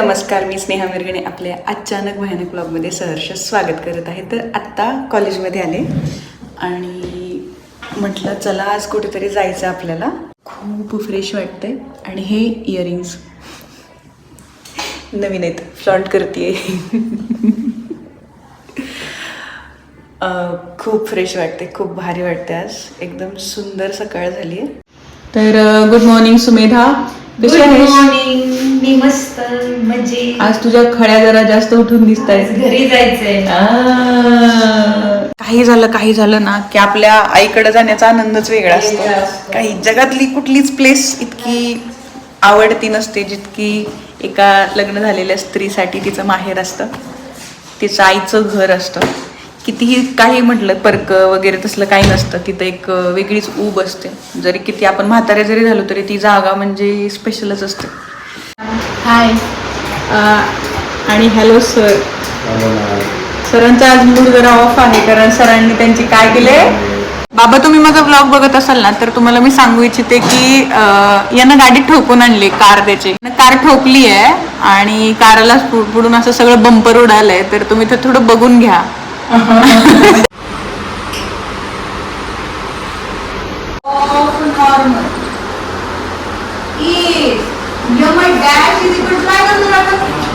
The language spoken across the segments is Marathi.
नमस्कार मी स्नेहा मिरगणे आपल्या अचानक भयानक ब्लॉगमध्ये सहर्ष स्वागत करत आहे. तर आत्ता कॉलेजमध्ये आले आणि म्हटलं चला आज कुठेतरी जायचं आपल्याला. खूप फ्रेश वाटतंय आणि हे इयरिंग्स नवीन आहेत. फ्लॉन्ट करते खूप फ्रेश वाटते खूप भारी वाटते आज. एकदम सुंदर सकाळ झाली आहे तर good morning Sumedha. Good morning मी मस्त म्हणजे आज तुझ्या खड्या जरा जास्त उठून दिसत आहेत घरी जायचंय. काही झालं काही झालं ना की आपल्या आईकडे जाण्याचा आनंदच वेगळा असतो. काही जगातली कुठलीच प्लेस इतकी आवडती नसते जितकी एका लग्न झालेल्या स्त्रीसाठी तिचं माहेर असतं. तिचं आईचं घर असतं. कितीही काही म्हटलं पर्क वगैरे तसलं काही नसतं. तिथं एक वेगळीच ऊब असते. जरी किती आपण म्हातारे जरी झालो तरी ती जागा म्हणजे स्पेशलच असते. हाय. आणि हॅलो सर. सरांचा आज मूड जरा ऑफ आहे कारण सरांनी त्यांची काय केले? बाबा तुम्ही माझा ब्लॉग बघत असाल ना तर तुम्हाला मी सांगू इच्छिते की यांना यानं गाडी ठोकून आणली कार त्याची. कार ठोकली आहे आणि कारला पुढून असं सगळं बंपर उडालंय तर तुम्ही ते थोडं बघून घ्या.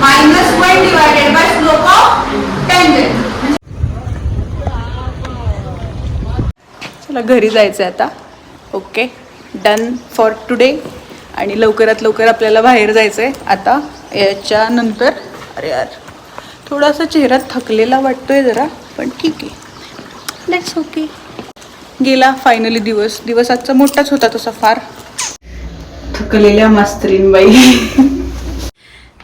Minus 1 divided by slope of tangent. चला घरी जायचं आहे आता. ओके डन फॉर टुडे आणि लवकरात लवकर आपल्याला बाहेर जायचं आहे आता याच्यानंतर अरे यार थोडासा चेहरा थकलेला वाटतोय जरा पण ठीक आहे. लेट्स ओके गेला फायनली दिवस. दिवस आजचा मोठाच होता तसा फार. थकलेल्या मास्तरीनबाई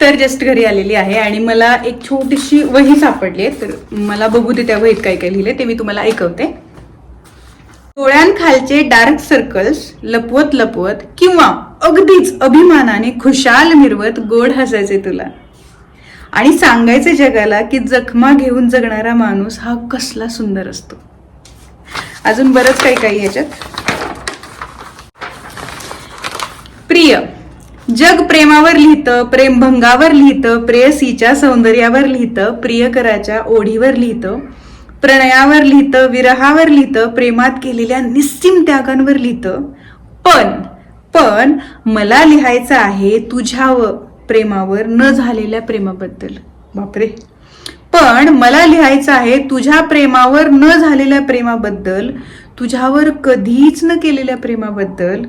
तर जस्ट घरी आलेली आहे आणि मला एक छोटीशी वही सापडली आहे. तर मला बघू दे त्या वहीत काय काय लिहिले ते मी तुम्हाला ऐकवते. डोळ्यांखालचे डार्क सर्कल्स लपवत लपवत किंवा अगदीच अभिमानाने खुशाल मिरवत गोड हसायचे तुला. आणि सांगायचे जगाला की जखमा घेऊन जगणारा माणूस हा कसला सुंदर असतो. अजून बरंच काही काही याच्यात. प्रिय जग प्रेमावर लिहितं प्रेमभंगावर लिहितं प्रेयसीच्या सौंदर्यावर लिहितं प्रियकराच्या ओढीवर लिहितं प्रणयावर लिहितं विरहावर लिहितं प्रेमात केलेल्या निस्सीम त्यागांवर लिहितं. पण पण मला लिहायचं आहे तुझ्या प्रेमावर न झालेल्या प्रेमाबद्दल. बापरे. पण मला लिहायचं आहे तुझ्या प्रेमावर न झालेल्या प्रेमाबद्दल तुझ्यावर कधीच न केलेल्या प्रेमाबद्दल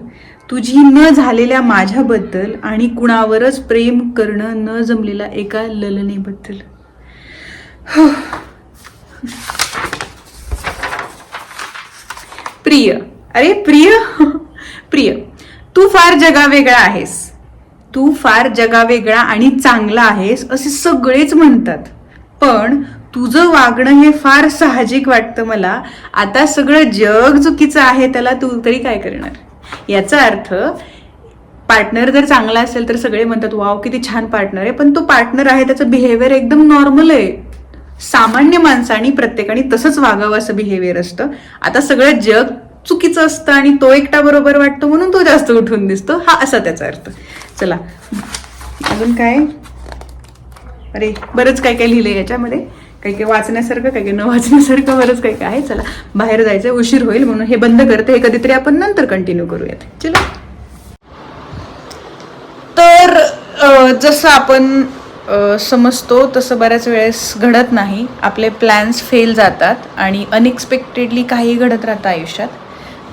तुझी न झालेल्या माझ्याबद्दल आणि कुणावरच प्रेम करणं न जमलेल्या एका ललनेबद्दल. प्रिय. अरे प्रिय? प्रिय. तू फार जगावेगळा आहेस. तू फार जगावेगळा आणि चांगला आहेस असे सगळेच म्हणतात. पण तुझं वागणं हे फार साहजिक वाटतं मला. आता सगळं जग चुकीचं आहे त्याला तू तरी काय करणार? याचा अर्थ पार्टनर जर चांगला असेल तर सगळे म्हणतात वाव किती छान पार्टनर आहे. पण तो पार्टनर आहे त्याचं बिहेवियर एकदम नॉर्मल आहे. सामान्य माणसाने प्रत्येकाने तसंच वागावं असं बिहेवियर असतं. आता सगळं जग चुकीचं असतं आणि तो एकटा बरोबर वाटतो म्हणून तो जास्त उठून दिसतो. हा असा त्याचा अर्थ. चला. अजून काय? अरे बरंच काय काय लिहिलंय याच्यामध्ये. काही काही वाचण्यासारखं काही काही न वाचण्यासारखं बरंच काही काय आहे. चला बाहेर जायचं उशीर होईल म्हणून हे बंद करते. हे कधीतरी आपण नंतर कंटिन्यू करूयात. चला. तर जसं आपण समजतो तसं बऱ्याच वेळेस घडत नाही. आपले प्लॅन्स फेल जातात आणि अनएक्सपेक्टेडली काही घडत राहतं आयुष्यात.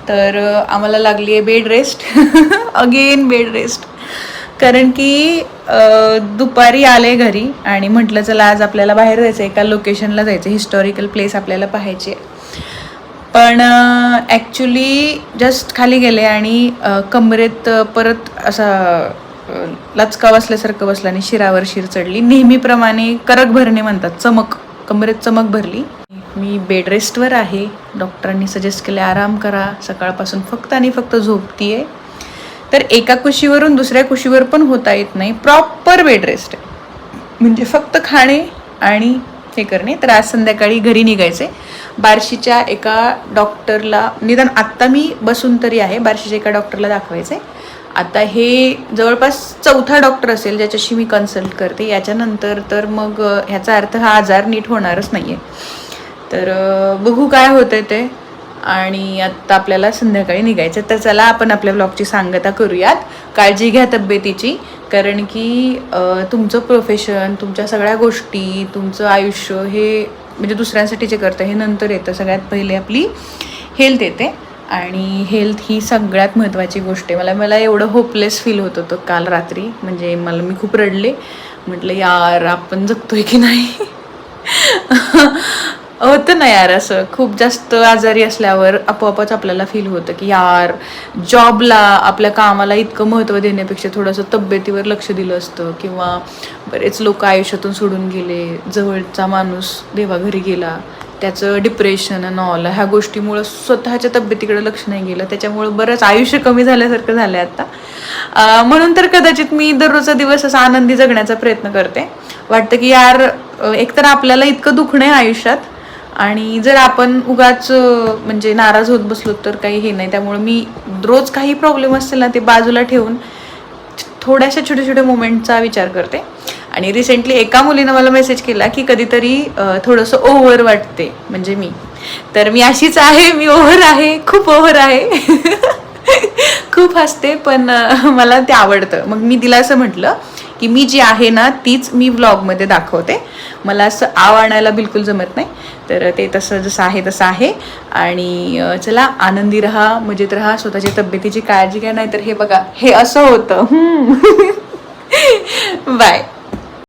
तर आम्हाला लागली आहे bed rest again bed rest कारण की दुपारी आले घरी आणि म्हटलं चला आज आपल्याला बाहेर जायचं एका लोकेशनला जायचं हिस्टॉरिकल प्लेस आपल्याला पाहायची पण ॲक्च्युली जस्ट खाली गेले आणि कमरेत परत असा लचका बसल्यासारखं बसलं आणि शिरावर शिर चढली. नेहमीप्रमाणे करक भरणे म्हणतात चमक कमरेत चमक भरली. मी बेड रेस्टवर आहे. डॉक्टरांनी सजेस्ट केले आराम करा सकाळपासून फक्त आणि फक्त झोपतीये. तर एका कुशीवरून दुसऱ्या कुशीवर पण होता येत नाही. प्रॉपर बेड रेस्ट आहे. म्हणजे फक्त खाणे आणि हे करणे. तर आज संध्याकाळी घरी निघायचे. बार्शीच्या एका डॉक्टरला निदान आत्ता मी बसून तरी आहे. बार्शीच्या एका डॉक्टरला दाखवायचे. आता हे जवळपास चौथा डॉक्टर असेल ज्याच्याशी मी कन्सल्ट करते. याच्यानंतर तर मग ह्याचा अर्थ हा आजार नीट होणारच नाही आहे तर बघू काय होतं ते. आणि आत्ता आपल्याला संध्याकाळी निघायचं तर चला आपण आपल्या ब्लॉगची सांगता करूयात. काळजी घ्या तब्येतीची. कारण की तुमचं प्रोफेशन तुमच्या सगळ्या गोष्टी तुमचं आयुष्य हे म्हणजे दुसऱ्यांसाठी जे करतं हे नंतर येतं. सगळ्यात पहिले आपली हेल्थ येते. आणि हेल्थ ही सगळ्यात महत्त्वाची गोष्ट आहे. मला मला एवढं होपलेस फील होत होतं काल रात्री. म्हणजे मला मी खूप रडले. म्हटलं यार आपण जगतोय की नाही? होतं ना यार असं. खूप जास्त आजारी असल्यावर आपोआपच आपल्याला फील होतं की यार जॉबला आपल्या कामाला इतकं महत्त्व देण्यापेक्षा थोडंसं तब्येतीवर लक्ष दिलं असतं किंवा बरेच लोक आयुष्यातून सोडून गेले जवळचा माणूस देवाघरी गेला त्याचं डिप्रेशन आणि ऑल ह्या गोष्टीमुळं स्वतःच्या तब्येतीकडे लक्ष नाही गेलं त्याच्यामुळं बरंच आयुष्य कमी झाल्यासारखं झालं आहे आता म्हणून तर कदाचित मी दररोजचा दिवस असा आनंदी जगण्याचा प्रयत्न करते. वाटतं की यार एकतर आपल्याला इतकं दुखणं आहे आयुष्यात आणि जर आपण उगाच म्हणजे नाराज होत बसलो तर काही हे नाही. त्यामुळे मी रोज काही प्रॉब्लेम असतील ना ते बाजूला ठेवून थोड्याशा छोट्या छोट्या मोमेंटचा विचार करते. आणि रिसेंटली एका मुलीनं मला मेसेज केला की कधीतरी थोडंसं ओव्हर वाटते म्हणजे मी. तर मी अशीच आहे मी ओव्हर आहे खूप ओव्हर आहे. खूप हसते पण मला ते आवडतं. मग मी तिला असं म्हटलं की मी जी आहे ना तीच मी व्लॉगमध्ये दाखवते. मला असं आव आणायला बिलकुल जमत नाही. तर ते तसं जसं आहे तसं आहे. आणि चला आनंदी राहा मजेत राहा स्वतःची तब्येतीची काळजी घ्या नाही तर हे बघा हे असं होतं. बाय